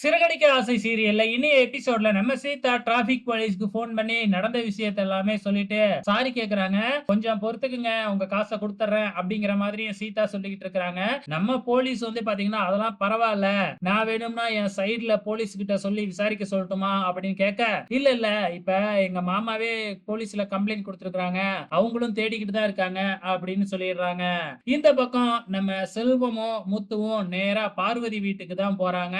சிறகடிக்க ஆசை சீரியல்ல இனி எபிசோட்ல நம்ம சீதா டிராபிக் போலீஸ்க்கு ஃபோன் பண்ணி நடந்த விஷயத்த எல்லாமே சொல்லிட்டு சாரி கேக்குறாங்க. கொஞ்சம் பொறுத்துக்குங்க. உங்க காசை கொடுத்துறேன் அப்படிங்கிற மாதிரி சீதா சொல்லிக்கிட்டு இருக்கிறாங்க. நம்ம போலீஸ் வந்து பாத்தீங்கன்னா அதெல்லாம் பரவாயில்ல. நான் வேணும்னா என் சைடுல போலீஸ் கிட்ட சொல்லி விசாரிக்க சொல்லட்டுமா? அப்படின்னு கேட்க இல்ல இல்ல. இப்ப எங்க மாமாவே போலீஸ்ல கம்ப்ளைண்ட் கொடுத்துருக்காங்க அவங்களும் தேடிக்கிட்டு தான் இருக்காங்க. அப்படின்னு சொல்லிடுறாங்க. இந்த பக்கம் நம்ம செல்வமும் முத்துவும் நேரா பார்வதி வீட்டுக்கு தான் போறாங்க.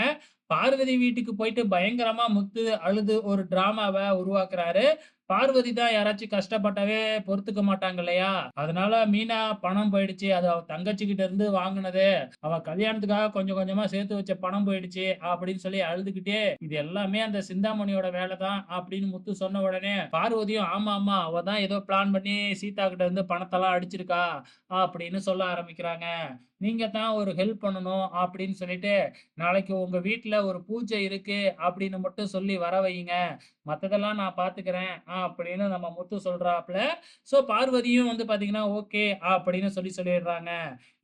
பார்வதி வீட்டுக்கு போயிட்டு பயங்கரமா முத்து அழுது ஒரு டிராமாவை உருவாக்குறாரு. பார்வதி தான் யாராச்சும் கஷ்டப்பட்டாவே பொறுத்துக்க மாட்டாங்க இல்லையா? அதனால மீனா பணம் போயிடுச்சு. அது அவ தங்கச்சி கிட்ட இருந்து வாங்கினது. அவ கல்யாணத்துக்காக கொஞ்சம் கொஞ்சமா சேர்த்து வச்ச பணம் போயிடுச்சு அப்படின்னு சொல்லி அழுதுகிட்டே இது எல்லாமே அந்த சிந்தாமணியோட வேலை தான் அப்படின்னு முத்து சொன்ன உடனே பார்வதியும் ஆமா ஆமா அவ தான் ஏதோ பிளான் பண்ணி சீதா கிட்ட இருந்து பணத்தெல்லாம் அடிச்சிருக்கா அப்படின்னு சொல்ல ஆரம்பிக்கிறாங்க. நீங்க தான் ஒரு ஹெல்ப் பண்ணணும் அப்படின்னு சொல்லிட்டு நாளைக்கு உங்க வீட்டுல ஒரு பூஜை இருக்கு அப்படின்னு மட்டும் சொல்லி வர வைங்க மத்ததெல்லாம் நான் பாத்துக்கிறேன் அப்படின்னு நம்ம முத்து சொல்றாப்ல சோ பார்வதியும் வந்து பாத்தீங்கன்னா ஓகே அப்படின்னு சொல்லி சொல்லிடுறாங்க.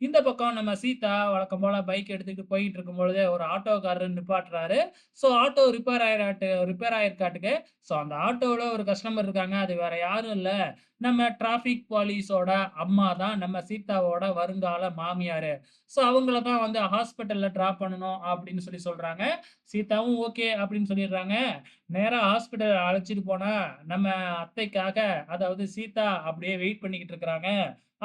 இந்த பக்கம் நம்ம சீதா வழக்கம் போல பைக் எடுத்துக்கிட்டு போயிட்டு இருக்கும் பொழுது ஒரு ஆட்டோக்காரர் நிப்பாட்டுறாரு. சோ ஆட்டோ ரிப்பேர் ஆயிராட்டு ரிப்பேர் ஆயிருக்காட்டுக்கு. சோ அந்த ஆட்டோவில ஒரு கஸ்டமர் இருக்காங்க. அது வேற யாரும் இல்லை. நம்ம டிராபிக் போலீஸோட அம்மா தான் நம்ம சீதாவோட வருங்கால மாமியாரு. ஸோ அவங்கள தான் வந்து ஹாஸ்பிட்டலில் ட்ராப் பண்ணணும் அப்படின்னு சொல்லி சொல்கிறாங்க சீதாவும் ஓகே அப்படின்னு சொல்லிடுறாங்க. நேராக ஹாஸ்பிட்டல் அழைச்சிட்டு போனால் நம்ம அத்தைக்காக அதாவது சீதா அப்படியே வெயிட் பண்ணிக்கிட்டு இருக்கிறாங்க.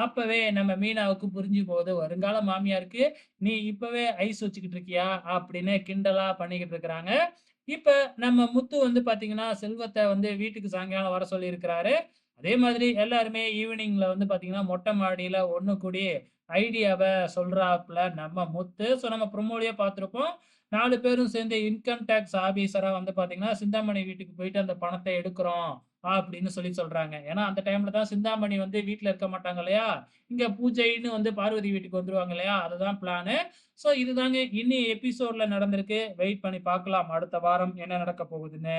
அப்பவே நம்ம மீனாவுக்கு புரிஞ்சு போகுது வருங்கால மாமியாருக்கு நீ இப்பவே ஐஸ் வச்சுக்கிட்டு இருக்கியா? அப்படின்னு கிண்டலா பண்ணிக்கிட்டு இருக்கிறாங்க. இப்ப நம்ம முத்து வந்து பாத்தீங்கன்னா செல்வத்தை வந்து வீட்டுக்கு சாயங்காலம் வர சொல்லி இருக்கிறாரு அதே மாதிரி எல்லாருமே ஈவினிங்ல வந்து பாத்தீங்கன்னா மொட்டை மாடியில ஒண்ணு கூடி ஐடியாவை சொல்றாப்புல நம்ம முத்து. ஸோ நம்ம ப்ரொமோலியே பார்த்துருப்போம் நாலு பேரும் சேர்ந்து இன்கம் டேக்ஸ் ஆபீசரா வந்து பாத்தீங்கன்னா சிந்தாமணி வீட்டுக்கு போயிட்டு அந்த பணத்தை எடுக்கிறோம் அப்படின்னு சொல்லி சொல்றாங்க. ஏன்னா அந்த டைம்ல தான் சிந்தாமணி வந்து வீட்டுல இருக்க மாட்டாங்க இல்லையா? இங்க பூஜைன்னு வந்து பார்வதி வீட்டுக்கு வந்துருவாங்க இல்லையா? அதுதான் பிளானு ஸோ இதுதாங்க இன்னி எபிசோட்ல நடந்திருக்கு. வெயிட் பண்ணி பார்க்கலாம். அடுத்த வாரம் என்ன நடக்க போகுதுன்னு.